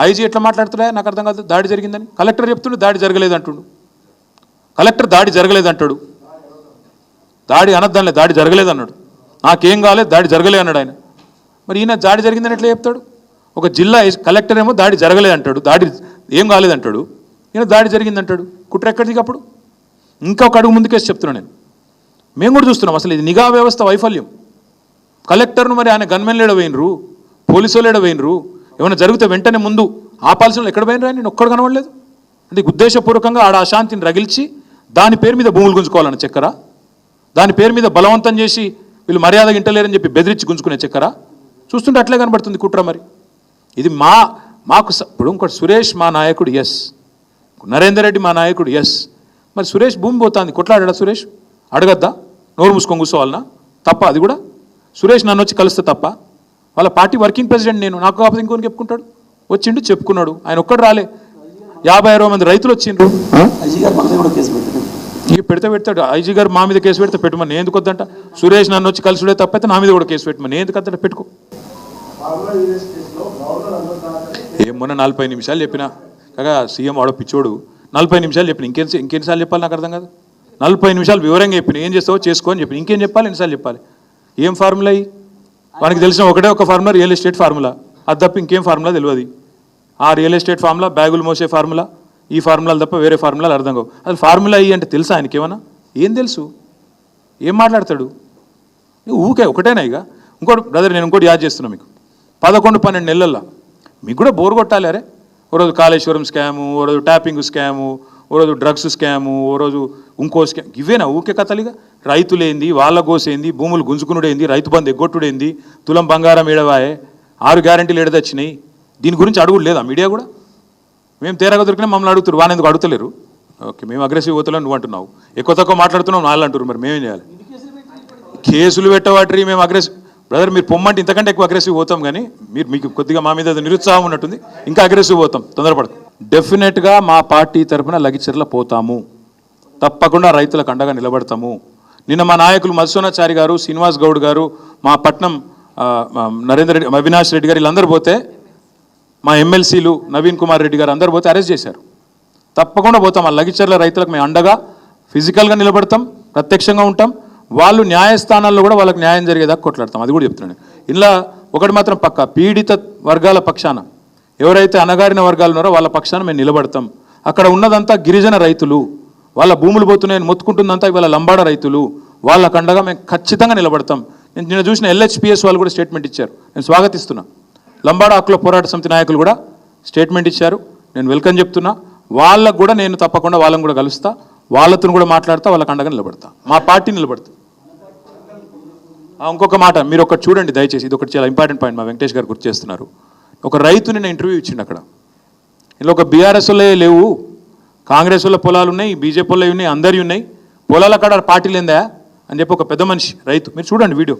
IG ఎట్లా మాట్లాడుతున్నా? నాకు అర్థం కాదు. దాడి జరిగిందని. కలెక్టర్ చెప్తుండు దాడి జరగలేదు అంటుండు. కలెక్టర్ దాడి జరగలేదు అంటాడు. దాడి అనద్దానిలే దాడి జరగలేదు అన్నాడు. నాకేం కాలేదు దాడి జరగలేదు అన్నాడు ఆయన. మరి ఈయన దాడి జరిగిందని ఎట్లా చెప్తాడు? ఒక జిల్లా కలెక్టర్ ఏమో దాడి జరగలేదు అంటాడు. దాడి ఏం కాలేదంటాడు ఈయన దాడి జరిగిందంటాడు. కుట్ర ఎక్కడిది అప్పుడు? ఇంకా ఒక అడుగు ముందుకేసి చెప్తున్నాను నేను. మేము కూడా చూస్తున్నాం అసలు ఇది నిఘా వ్యవస్థ వైఫల్యం. కలెక్టర్ను మరి ఆయన గన్మెన్ లేడ పోయినరు పోలీసు లేడ పోయినరు ఏమైనా జరిగితే వెంటనే ముందు ఆపాల్సిన ఎక్కడ పోయినరా? నేను ఒక్కడ కనబడలేదు. అంటే ఉద్దేశపూర్వకంగా ఆడ అశాంతిని రగిల్చి దాని పేరు మీద భూములు గుంజుకోవాలని చక్కర దాని పేరు మీద బలవంతం చేసి వీళ్ళు మర్యాద ఇంటలేరని చెప్పి బెదిరించి గుంజుకునే చక్కర. చూస్తుంటే అట్లే కనబడుతుంది కుట్ర మరి. ఇది మా మాకు ఇప్పుడు ఇంకోటి సురేష్ మా నాయకుడు ఎస్ నరేందర్ రెడ్డి మా నాయకుడు ఎస్ మరి సురేష్ భూమి పోతుంది. కొట్లాడా సురేష్? అడగద్దా? నోరు మూసుకొని కూర్చోవాలనా? తప్ప అది కూడా? సురేష్ నన్ను వచ్చి కలిస్తే తప్ప? వాళ్ళ పార్టీ వర్కింగ్ ప్రెసిడెంట్ నేను నాకు కాకపోతే ఇంకొని చెప్పుకుంటాడు? వచ్చిండు చెప్పుకున్నాడు. ఆయన ఒక్కడు రాలే. యాభై అరవై మంది రైతులు వచ్చిండ్రు. గారు కూడా ఇక పెడితే పెడతాడు. ఐజీ గారు మా మీద కేసు పెడితే పెట్టమని. ఎందుకు వద్దంట? సురేష్ నన్ను వచ్చి కలిసిడే తప్పైతే నా మీద కూడా కేసు పెట్టమని. నేను ఎందుకు వద్దంట? పెట్టుకో. ఏం మొన్న నలభై నిమిషాలు చెప్పిన? కాగా సీఎం వాడు పిచ్చోడు. నలభై నిమిషాలు చెప్పిన? ఇంకేం ఇంకెన్నిసార్లు చెప్పాలి నాకు అర్థం కాదు. నలభై నిమిషాలు వివరంగా చెప్పిన. ఏం చేస్తావో చేసుకో అని చెప్పిన. ఇంకేం చెప్పాలి? ఎన్నిసార్లు చెప్పాలి? ఏం ఫార్ములా అయ్యి వానికి తెలిసిన ఒకటే ఒక ఫార్ములా రియల్ ఎస్టేట్ ఫార్ములా. అది తప్ప ఇంకేం ఫార్ములా తెలియదు ఆ రియల్ ఎస్టేట్ ఫార్ములా బ్యాగులు మోసే ఫార్ములా ఈ ఫార్ములాలు తప్ప వేరే ఫార్ములాలు అర్థం కావు. అది ఫార్ములా అయ్యి అంటే తెలుసా ఆయనకి ఏమన్నా ఏం తెలుసు? ఏం మాట్లాడతాడు? ఊకే ఒకటేనా ఇక? ఇంకోటి బ్రదర్ నేను ఇంకోటి యాద్ చేస్తున్నా మీకు. పదకొండు పన్నెండు నెలల్లో. మీకు కూడా బోర్ కొట్టాలి అరే. ఓ రోజు కాళేశ్వరం స్కాము ఓ రోజు ట్యాపింగ్ స్కాము ఓ రోజు డ్రగ్స్ స్కాము ఓ రోజు ఇంకో స్కామ్ ఇవేనా ఊకే కథలిగా? రైతులేంది వాళ్ళ గోసేంది భూములు గుంజుకునుడేంది రైతు బంధు ఎగ్గొట్టుడేంది తులం బంగారం ఏడవాయే ఆరు గ్యారంటీలు ఎడదొచ్చినాయి దీని గురించి అడుగులు లేదా మీడియా కూడా? మేము తేరగా దొరికినా మమ్మల్ని అడుగుతారు వాళ్ళు ఎందుకు అడుగుతలేరు? ఓకే మేము అగ్రెసివ్ పోతలే నువ్వు అంటున్నావు. ఎక్కువ తక్కువ మాట్లాడుతున్నావు వాళ్ళు అంటారు మరి మేమేం చేయాలి? కేసులు పెట్టవాటి మేము అగ్రెసివ్ బ్రదర్ మీరు పొమ్మంటే ఇంతకంటే ఎక్కువ అగ్రెసివ్ పోతాం కానీ మీరు మీకు కొద్దిగా మా మీద నిరుత్సాహం ఉన్నట్టుంది ఇంకా అగ్రెసివ్ పోతాం తొందరపడదు డెఫినెట్గా మా పార్టీ తరఫున లగిచెర్ల పోతాము. తప్పకుండా రైతులకు అండగా నిలబడతాము. నిన్న మా నాయకులు మధుసోనాచారి గారు శ్రీనివాస్ గౌడ్ గారు మా పట్నం నరేంద్ర రెడ్డి అవినాష్ రెడ్డి గారు వీళ్ళందరూ పోతే మా ఎమ్మెల్సీలు నవీన్ కుమార్ రెడ్డి గారు అందరు పోతే అరెస్ట్ చేశారు. తప్పకుండా పోతాం. ఆ లగిచర్ల రైతులకు మేము అండగా ఫిజికల్గా నిలబడతాం ప్రత్యక్షంగా ఉంటాం. వాళ్ళు న్యాయస్థానాల్లో కూడా వాళ్ళకి న్యాయం జరిగేదాకా కొట్లాడతాం. అది కూడా చెప్తున్నాను ఇలా ఒకటి మాత్రం పక్క. పీడిత వర్గాల పక్షాన ఎవరైతే అణగారిన వర్గాలు ఉన్నారో వాళ్ళ పక్షాన మేము నిలబడతాం. అక్కడ ఉన్నదంతా గిరిజన రైతులు. వాళ్ళ భూములు పోతున్నాయని మొత్తుకుంటుందంతా ఇవాళ లంబాడ రైతులు. వాళ్ళ కండగా మేము ఖచ్చితంగా నిలబడతాం. నేను నిన్న చూసిన ఎల్హెచ్పిఎస్ వాళ్ళు కూడా స్టేట్మెంట్ ఇచ్చారు. నేను స్వాగతిస్తున్నా. లంబాడ హక్కుల పోరాట సమితి నాయకులు కూడా స్టేట్మెంట్ ఇచ్చారు. నేను వెల్కమ్ చెప్తున్నా. వాళ్ళకు కూడా నేను తప్పకుండా వాళ్ళని కూడా కలుస్తా. వాళ్ళతో కూడా మాట్లాడతా వాళ్ళ కండగా నిలబడతా. మా పార్టీ నిలబడతా ఇంకొక మాట మీరు ఒకటి చూడండి దయచేసి. ఇది ఒకటి చాలా ఇంపార్టెంట్ పాయింట్ మా వెంకటేష్ గారు గుర్తు చేస్తున్నారు. ఒక రైతు నేను ఇంటర్వ్యూ ఇచ్చిండు అక్కడ. ఇలా ఒక బీఆర్ఎస్లో లేవు. కాంగ్రెస్ వాళ్ళ పొలాలు ఉన్నాయి బీజేపీ ఉన్నాయి అందరివి ఉన్నాయి. పొలాల కాడ పార్టీలు ఏందా అని చెప్పి ఒక పెద్ద మనిషి రైతు. మీరు చూడండి వీడియో.